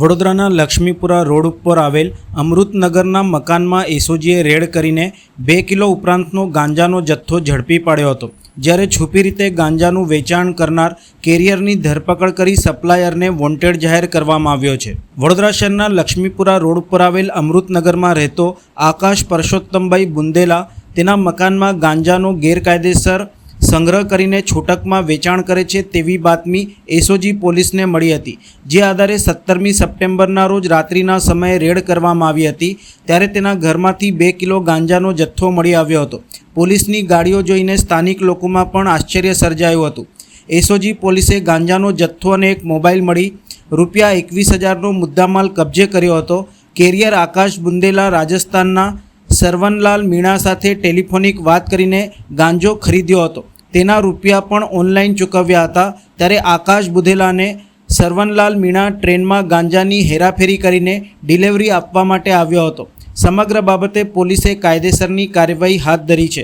વડોદરાના લક્ષ્મીપુરા રોડ ઉપર આવેલ અમૃતનગરના મકાનમાં એસઓજીએ રેડ કરીને બે કિલો ઉપરાંતનો ગાંજાનો જથ્થો ઝડપી પાડ્યો હતો. જ્યારે છુપી રીતે ગાંજાનું વેચાણ કરનાર કેરિયરની ધરપકડ કરી સપ્લાયરને વોન્ટેડ જાહેર કરવામાં આવ્યો છે. વડોદરા શહેરના લક્ષ્મીપુરા રોડ ઉપર આવેલ અમૃતનગરમાં રહેતો આકાશ પરસોત્તમભાઈ બુંદેલા તેના મકાનમાં ગાંજાનો ગેરકાયદેસર સંગ્રહ કરીને છૂટકમાં વેચાણ કરે છે તેવી બાતમી એસઓજી પોલીસને મળી હતી. જે આધારે સત્તરમી સપ્ટેમ્બરના રોજ રાત્રિના સમયે રેડ કરવામાં આવી હતી. ત્યારે તેના ઘરમાંથી બે કિલો ગાંજાનો જથ્થો મળી આવ્યો હતો. પોલીસની ગાડીઓ જોઈને સ્થાનિક લોકોમાં પણ આશ્ચર્ય સર્જાયું હતું. એસઓજી પોલીસે ગાંજાનો જથ્થો અને એક મોબાઈલ મળી રૂપિયા એકવીસ હજારનો મુદ્દામાલ કબજે કર્યો હતો. કેરિયર આકાશ બુંદેલા રાજસ્થાનના સરવનલાલ મીણા સાથે ટેલિફોનિક વાત કરીને ગાંજો ખરીદ્યો હતો. તેના રૂપિયા પણ ઓનલાઈન ચૂકવ્યા હતા. ત્યારે આકાશ બુધેલાને સરવનલાલ મીણા ટ્રેનમાં ગાંજાની હેરાફેરી કરીને ડિલિવરી આપવા માટે આવ્યો હતો. સમગ્ર બાબતે પોલીસે કાયદેસરની કાર્યવાહી હાથ ધરી છે.